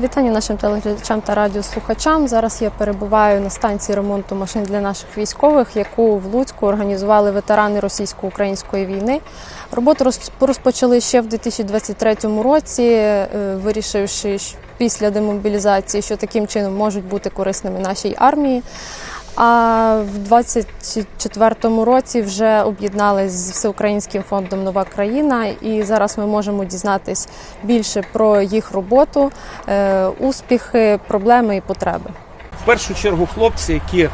Вітання нашим телеглядачам та радіослухачам. Зараз я перебуваю на станції ремонту машин для наших військових, яку в Луцьку організували ветерани російсько-української війни. Роботу роз- розпочали ще в 2023 році, е, вирішивши після демобілізації, що таким чином можуть бути корисними нашій армії. А в 24-му році вже об'єднались з Всеукраїнським фондом Нова країна, і зараз ми можемо дізнатись більше про їх роботу, е, успіхи, проблеми і потреби. В першу чергу хлопці, які е,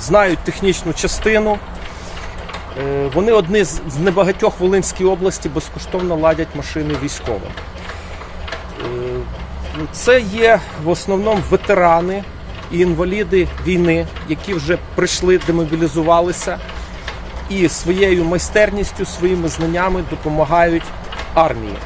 знають технічну частину, е, вони одні з небагатьох Волинській області безкоштовно ладять машини військовим. Це є в основному ветерани і інваліди війни, які вже прийшли, демобілізувалися і своєю майстерністю, своїми знаннями допомагають армії.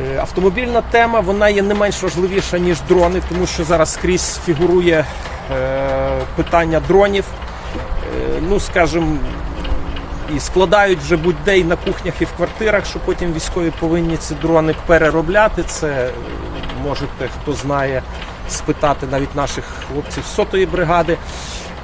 Е, Автомобільна тема вона є не менш важливіша, ніж дрони, тому що зараз скрізь фігурує е, питання дронів. Е, ну, скажімо, і складають вже будь-де на кухнях і в квартирах, що потім військові повинні ці дрони переробляти. Це можете, хто знає, спитати навіть наших хлопців сотої бригади.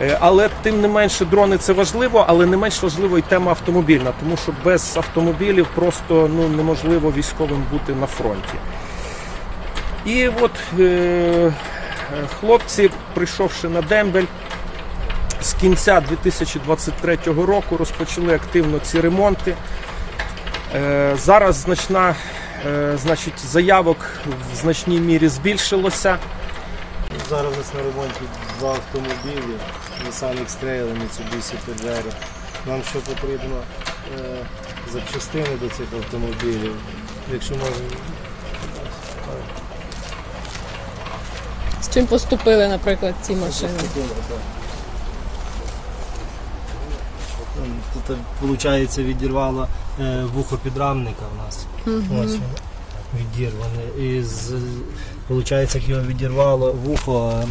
Е, Але тим не менше дрони це важливо, але не менш важливо і тема автомобільна, тому що без автомобілів просто ну, неможливо військовим бути на фронті. І от е, хлопці, прийшовши на дембель, з кінця 2023 року розпочали активно ці ремонти. Е, Зараз значна, е, значить, заявок в значній мірі збільшилося. Зараз у нас на ремонті два автомобілі, Nissan X-Trail і Mitsubishi Pajero. Нам що потрібно е, запчастини до цих автомобілів. Якщо можна, З чим поступили, наприклад, ці машини? Тут, виходить, відірвало е, вухо підрамника в нас. Ось воно відірване. І з, виходить, як його відірвало вухо,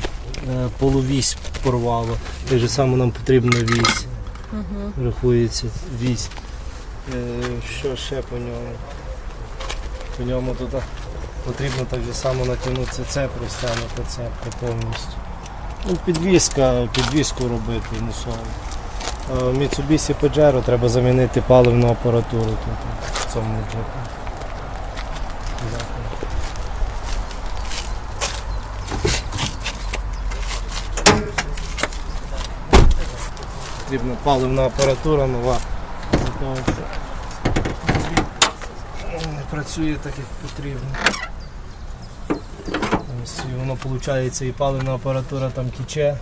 е, полувісь порвало. Так же само нам потрібно вісь. Рахується вісь. Е, що ще по ньому? По ньому тут потрібно так же само натягнути цеп, розтягнути цепку повністю. Ну, підвіска, підвіску робити мусово. Е, Mitsubishi Pajero треба замінити паливну апаратуру тут в цьому джипі. Потрібна паливна апаратура нова. Того, що Не працює так, як потрібно. Ось, воно виходить, і паливна апаратура там тіче,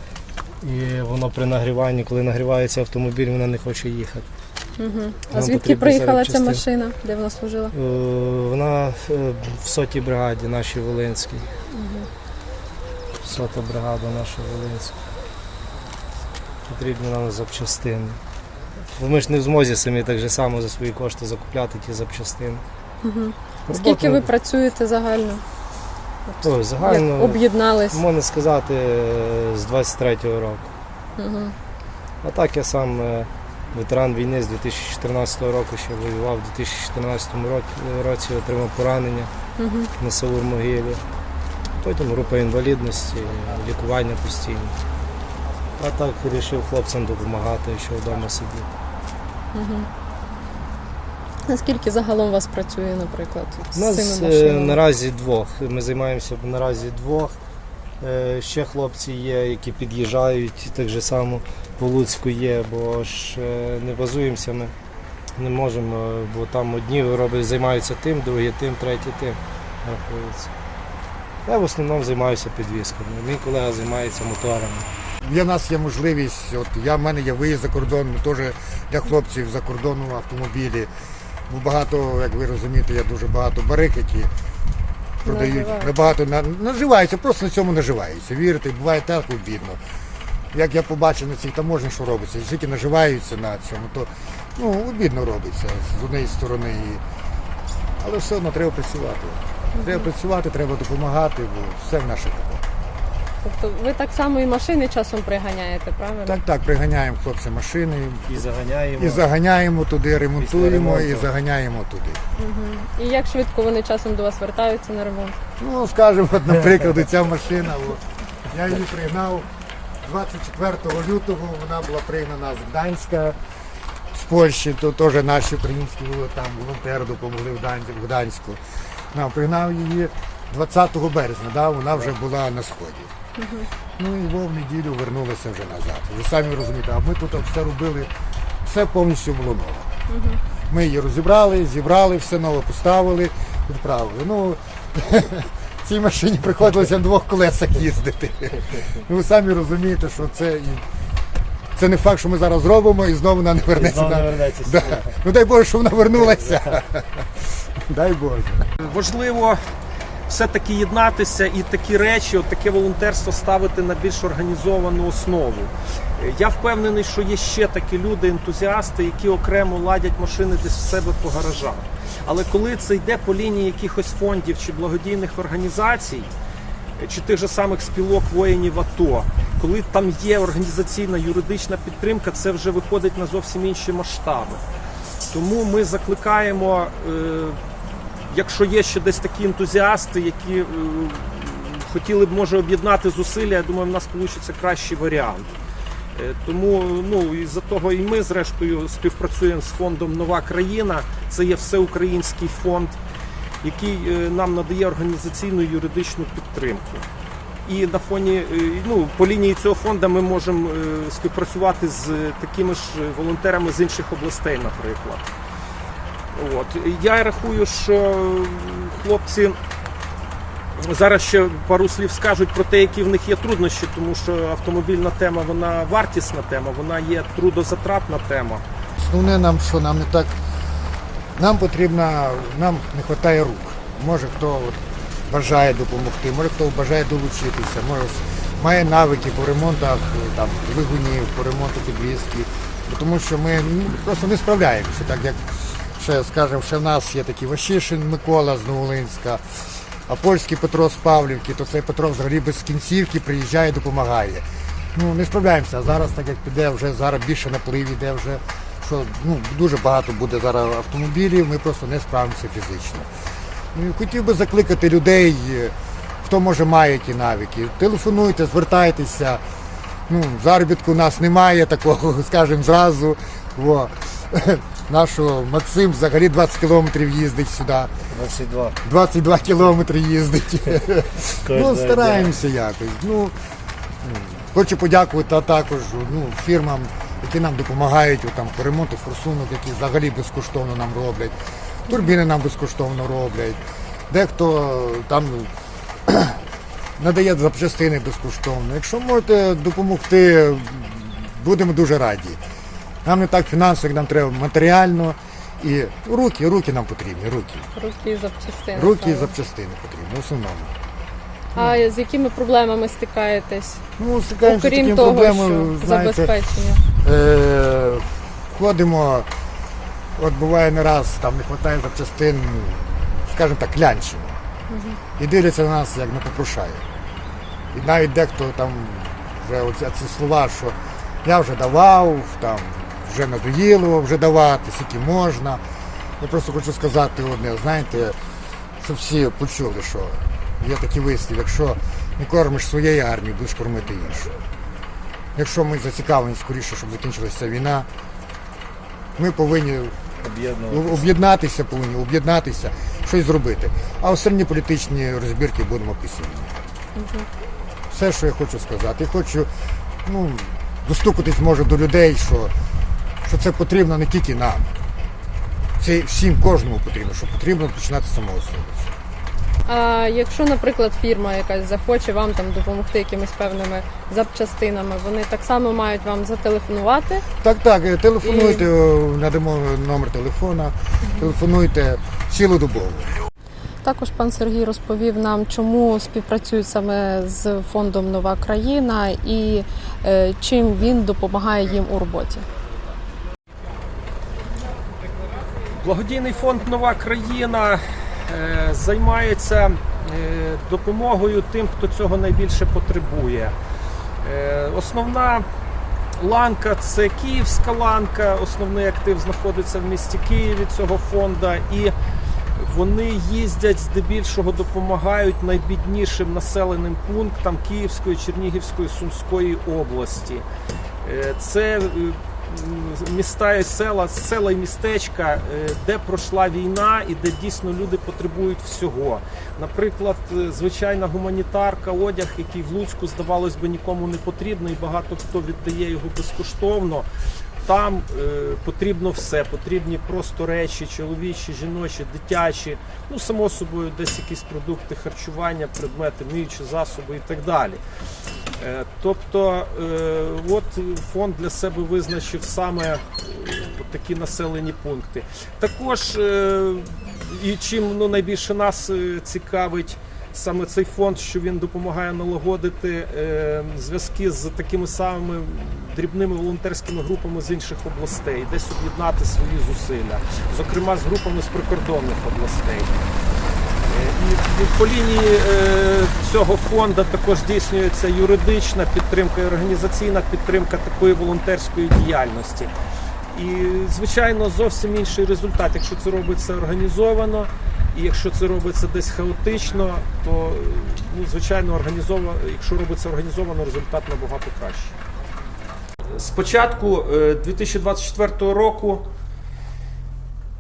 і воно при нагріванні, коли нагрівається автомобіль, вона не хоче їхати. А Нам звідки потрібно приїхала ця запчастин. машина? Де вона служила? Е, Вона е, в сотій бригаді нашій Волинській. Сота бригада наша Волинська. Потрібні нам запчастини. Бо ми ж не в змозі самі так же само за свої кошти закупляти ті запчастини. Скільки ви працюєте загально? Ой, Як загально, об'єднались? можна сказати, е, з 23-го року. Угу. А так я сам е, ветеран війни з 2014 року ще воював. У 2014 році, отримав поранення Угу. на Савур-Могилі. Потім група інвалідності, лікування постійно. А так вирішив хлопцям допомагати, що вдома сидіти. Угу. Наскільки загалом у вас працює, наприклад, У нас цими е, машинами? наразі двох. Ми займаємося наразі двох. Е, Ще хлопці є, які під'їжджають, так же само по Луцьку є, бо ж е, не базуємося ми. Не можемо, бо там одні роблять, займаються тим, другі тим, треті тим. рахується. Я в основному займаюся підвісками. Мій колега займається моторами. Для нас є можливість, от я, в мене є виїзд за кордон, теж для хлопців за кордону автомобілі. Бо багато, як ви розумієте, є дуже багато барик, які продають. Наживаються. Набагато на, наживаються, просто на цьому наживаються. Вірите, буває так обідно. Як я побачив на цій таможні, що робиться, скільки наживаються на цьому, то ну, обідно робиться з однієї сторони. І... Але все одно треба працювати. Треба працювати, треба допомагати, бо все в наших руках. Тобто ви так само і машини часом приганяєте, правильно? Так, так, приганяємо хлопці машини І заганяємо. і заганяємо туди, ремонтуємо і ремонту. заганяємо туди. І як швидко вони часом до вас вертаються на ремонт? Ну, скажімо, от, наприклад, ця машина, от, я її пригнав 24 лютого, вона була пригнана з Гданська, з Польщі, то теж наші українські там волонтери допомогли в Гданську. Гданську. Ну, пригнав її 20 березня, да, вона вже була на сході. Ну і во в неділю вернулися вже назад. Ви самі розумієте, а ми тут все робили, все повністю було нове. Ми її розібрали, зібрали, все нове поставили, відправили. Ну, цій машині приходилося на двох колесах їздити. Ну, ви самі розумієте, що це і. Це не факт, що ми зараз зробимо і знову вона не І вернеться. знову не вернеться Да. сюди. Ну дай Боже, що вона вернулася. Дай Боже. Важливо все-таки єднатися і такі речі, от таке волонтерство ставити на більш організовану основу. Я впевнений, що є ще такі люди, ентузіасти, які окремо ладять машини десь в себе по гаражах. Але коли це йде по лінії якихось фондів чи благодійних організацій, чи тих же самих спілок воїнів АТО, коли там є організаційна юридична підтримка, це вже виходить на зовсім інші масштаби. Тому ми закликаємо, е, якщо є ще десь такі ентузіасти, які е, хотіли б може об'єднати зусилля, я думаю, в нас вийде кращий варіант. Е, Тому ну і за того і ми зрештою співпрацюємо з фондом Нова країна. Це є всеукраїнський фонд, який е, нам надає організаційну юридичну підтримку. І на фоні ну по лінії цього фонду ми можемо співпрацювати з такими ж волонтерами з інших областей, наприклад. От я рахую, що хлопці зараз ще пару слів скажуть про те, які в них є труднощі, тому що автомобільна тема вона вартісна тема, вона є трудозатратна тема. Основне нам, що нам не так. Нам потрібно, нам не вистачає рук. Може хто от бажає допомогти, може хто бажає долучитися, може має навики по ремонтах там, двигунів, по ремонту підвізки. Тому що ми ну, просто не справляємося, так як ще, скажімо, ще в нас є такий Ващишин Микола з Новолинська, а польський Петро з Павлівки, то цей Петро взагалі без кінцівки приїжджає, допомагає. Ну, не справляємося. А зараз, так як піде, вже зараз більше наплив іде вже, що ну, дуже багато буде зараз автомобілів, ми просто не справимося фізично. Ну, хотів би закликати людей, хто може має ті навики. Телефонуйте, звертайтеся. Ну, заробітку у нас немає такого, скажімо, зразу. Во. Нашого Максим взагалі 20 кілометрів їздить сюди. 22. 22 кілометри їздить. Ну, стараємося якось. Ну, хочу подякувати а також ну, фірмам, які нам допомагають там, по ремонту форсунок, які взагалі безкоштовно нам роблять. Турбіни нам безкоштовно роблять. Дехто там надає запчастини безкоштовно. Якщо можете допомогти, будемо дуже раді. Нам не так фінансово, як нам треба матеріально. І руки, руки нам потрібні, руки. Руки і запчастини. Руки і саме. запчастини потрібні, в основному. А з якими проблемами стикаєтесь? Ну, стикаємося з Окрім такими того, проблемами, що знаєте, забезпечення. е, ходимо, от буває не раз, там не вистачає запчастин, скажімо так, клянчимо. І дивляться на нас, як на попрошає. І навіть дехто там вже оці, ці слова, що я вже давав, там вже надоїло вже давати, скільки можна. Я просто хочу сказати одне, знаєте, щоб всі почули, що є такий вислів, якщо не кормиш своєї армії, будеш кормити іншу. Якщо ми зацікавлені скоріше, щоб закінчилася ця війна, ми повинні об'єднатися, повинні об'єднатися, щось зробити. А остальні політичні розбірки будемо після. Все, що я хочу сказати. Я хочу ну, достукатись може до людей, що, що це потрібно не тільки нам. Це всім кожному потрібно, що потрібно починати з самого себе. А якщо, наприклад, фірма якась захоче вам там допомогти якимись певними запчастинами, вони так само мають вам зателефонувати. Так, так, е, телефонуйте, е, надамо номер телефона, телефонуйте цілодобово. Також пан Сергій розповів нам, чому співпрацюють саме з фондом Нова країна і е, чим він допомагає їм у роботі. Благодійний фонд Нова країна е, займається допомогою тим, хто цього найбільше потребує. Е, Основна ланка це київська ланка. Основний актив знаходиться в місті Києві цього фонду. І вони їздять здебільшого допомагають найбіднішим населеним пунктам Київської, Чернігівської, Сумської області. Е, Це е, міста і села, села і містечка, е, де пройшла війна і де дійсно люди потребують всього. Наприклад, е, звичайна гуманітарка, одяг, який в Луцьку, здавалось би, нікому не потрібний, багато хто віддає його безкоштовно. Там е, потрібно все, потрібні просто речі, чоловічі, жіночі, дитячі, ну само собою, десь якісь продукти харчування, предмети, миючі засоби і так далі. Е, Тобто, е, от фонд для себе визначив саме е, от такі населені пункти. Також е, і чим ну, найбільше нас е, цікавить саме цей фонд, що він допомагає налагодити е, зв'язки з такими самими дрібними волонтерськими групами з інших областей, десь об'єднати свої зусилля, зокрема з групами з прикордонних областей. Е, І по лінії е, цього фонду також здійснюється юридична підтримка і організаційна підтримка такої волонтерської діяльності. І, звичайно, зовсім інший результат, якщо це робиться організовано, і якщо це робиться десь хаотично, то ну, звичайно організовано, якщо робиться організовано, результат набагато кращий. З початку е, 2024 року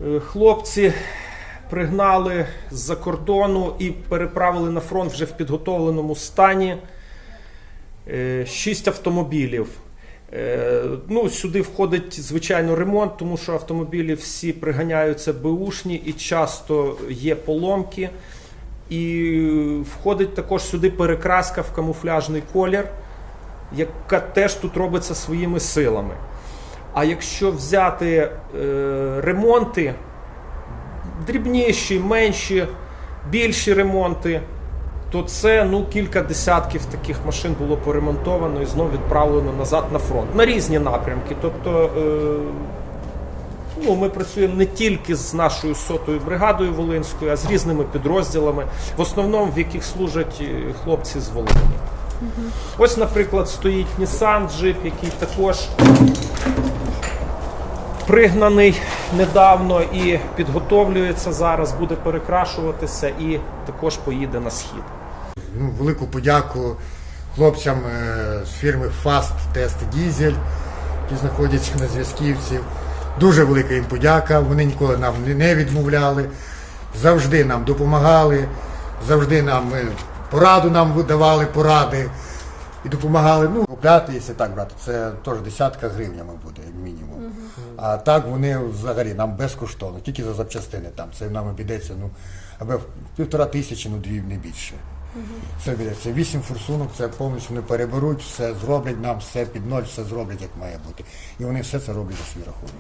е, хлопці пригнали з-за кордону і переправили на фронт вже в підготовленому стані е, шість автомобілів. Е, Ну, сюди входить звичайно ремонт, тому що автомобілі всі приганяються беушні і часто є поломки. І входить також сюди перекраска в камуфляжний колір, яка теж тут робиться своїми силами. А якщо взяти е, ремонти, дрібніші, менші, більші ремонти, то це ну, кілька десятків таких машин було поремонтовано і знову відправлено назад на фронт на різні напрямки. Тобто е, ну, ми працюємо не тільки з нашою сотою бригадою Волинською, а з різними підрозділами, в основному в яких служать е, хлопці з Волині. Ось, наприклад, стоїть Nissan Jeep, який також пригнаний недавно і підготовлюється зараз, буде перекрашуватися і також поїде на схід. Ну, велику подяку хлопцям е, з фірми Fast Test Diesel, які знаходяться на зв'язківці. Дуже велика їм подяка. Вони ніколи нам не- відмовляли, завжди нам допомагали, завжди нам е, пораду нам видавали, поради і допомагали. Ну, купляти, якщо так брати, це теж десятка гривнями буде, як мінімум. А так вони взагалі нам безкоштовно, тільки за запчастини там. Це нам обійдеться ну, або півтора тисячі, ну дві не більше. Це обійдеться. Вісім форсунок, це повністю вони переберуть, все зроблять нам, все під ноль, все зроблять, як має бути. І вони все це роблять за свій рахунок.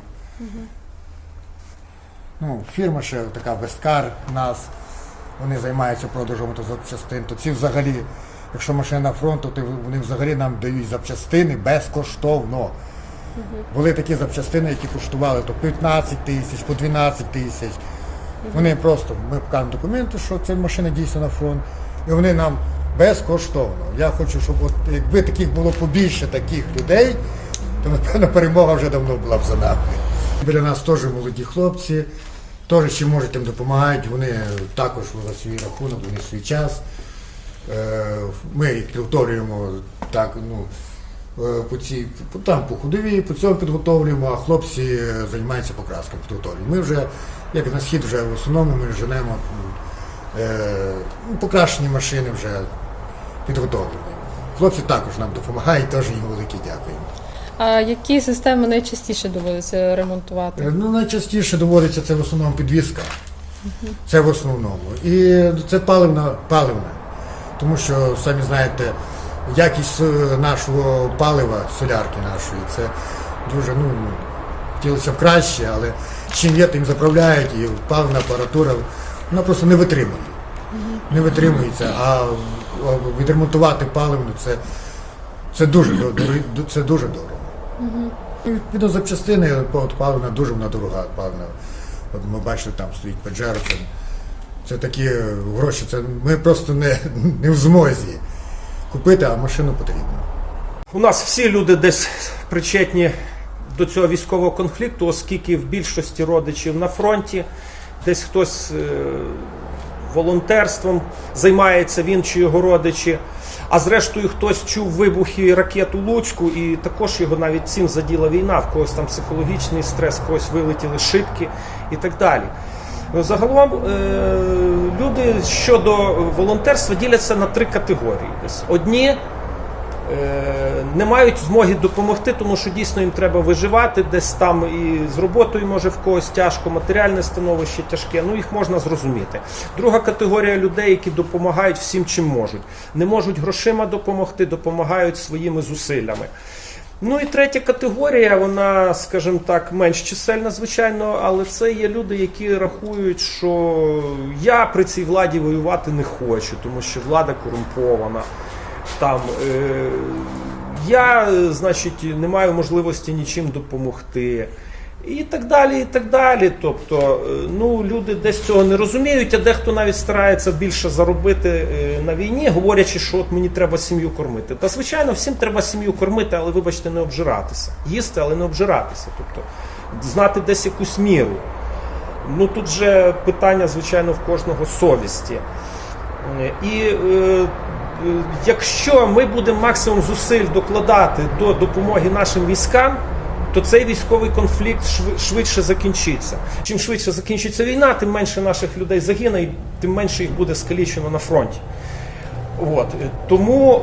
Ну, фірма ще така Весткар нас, вони займаються продажем запчастин, то ці взагалі, якщо машина фронту, то вони взагалі нам дають запчастини безкоштовно. Були такі запчастини, які коштували то 15 тисяч, по 12 тисяч. Вони просто, ми показуємо документи, що ця машина дійсно на фронт, і вони нам безкоштовно. Я хочу, щоб от, якби таких було побільше таких людей, то напевно перемога вже давно була б за нами. Біля нас теж молоді хлопці, теж чим можуть їм допомагають, вони також за свій рахунок, вони свій час. Е, Ми їх підготовлюємо так, ну, е, по цій, там по ходовій, по цьому підготовлюємо, а хлопці е, займаються покраскою підготовлюємо. Ми вже, як на схід, вже в основному ми женемо ну, покращені машини вже підготовлені. Хлопці також нам допомагають, теж їм велике дякуємо. А які системи найчастіше доводиться ремонтувати? Е, Ну, найчастіше доводиться це в основному підвізка. Це в основному. І це паливна, паливна. Тому що, самі знаєте, якість е, нашого палива, солярки нашої, це дуже, ну, хотілося б краще, але чим є, тим заправляють, і паливна апаратура, вона просто не витримує. Не витримується, а відремонтувати паливну це, це дуже. Це дуже дорого. Відповідно, запчастини паливна дуже вона дорога. Паливна. Ми бачили, там стоїть Pajero, це, Це такі е, гроші, це ми просто не, не в змозі купити, а машину потрібно. У нас всі люди десь причетні до цього військового конфлікту, оскільки в більшості родичів на фронті, десь хтось е, волонтерством займається він чи його родичі. А зрештою хтось чув вибухи ракет у Луцьку, і також його навіть цим заділа війна, в когось там психологічний стрес, в когось вилетіли шибки і так далі. Загалом е, люди щодо волонтерства діляться на три категорії. Одні не мають змоги допомогти, тому що дійсно їм треба виживати, десь там і з роботою може в когось тяжко, матеріальне становище тяжке. Ну їх можна зрозуміти. Друга категорія людей, які допомагають всім, чим можуть. Не можуть грошима допомогти, допомагають своїми зусиллями. Ну і третя категорія, вона, скажімо так, менш чисельна, звичайно, але це є люди, які рахують, що я при цій владі воювати не хочу, тому що влада корумпована. Там е, я, е, значить, не маю можливості нічим допомогти. І так далі, і так далі. Тобто, е, ну люди десь цього не розуміють, а дехто навіть старається більше заробити е, на війні, говорячи, що от мені треба сім'ю кормити. Та звичайно, всім треба сім'ю кормити, але вибачте, не обжиратися. Їсти, але не обжиратися. Тобто знати десь якусь міру. Ну тут же питання, звичайно, в кожного совісті. І е, якщо ми будемо максимум зусиль докладати до допомоги нашим військам, то цей військовий конфлікт швидше закінчиться. Чим швидше закінчиться війна, тим менше наших людей загине, і тим менше їх буде скалічено на фронті. От. Тому е,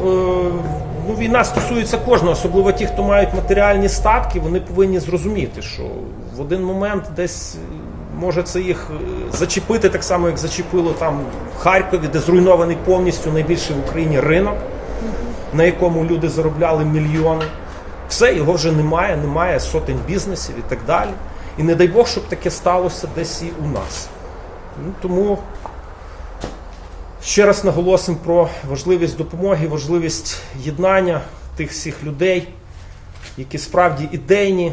ну, війна стосується кожного, особливо ті, хто мають матеріальні статки, вони повинні зрозуміти, що в один момент десь може це їх е, зачепити так само, як зачепило там в Харкові, де зруйнований повністю найбільший в Україні ринок, на якому люди заробляли мільйони. Все, його вже немає, немає сотень бізнесів і так далі. І не дай Бог, щоб таке сталося десь і у нас. Ну, тому Ще раз наголосимо про важливість допомоги, важливість єднання тих всіх людей, які справді ідейні,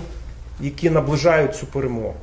які наближають цю перемогу.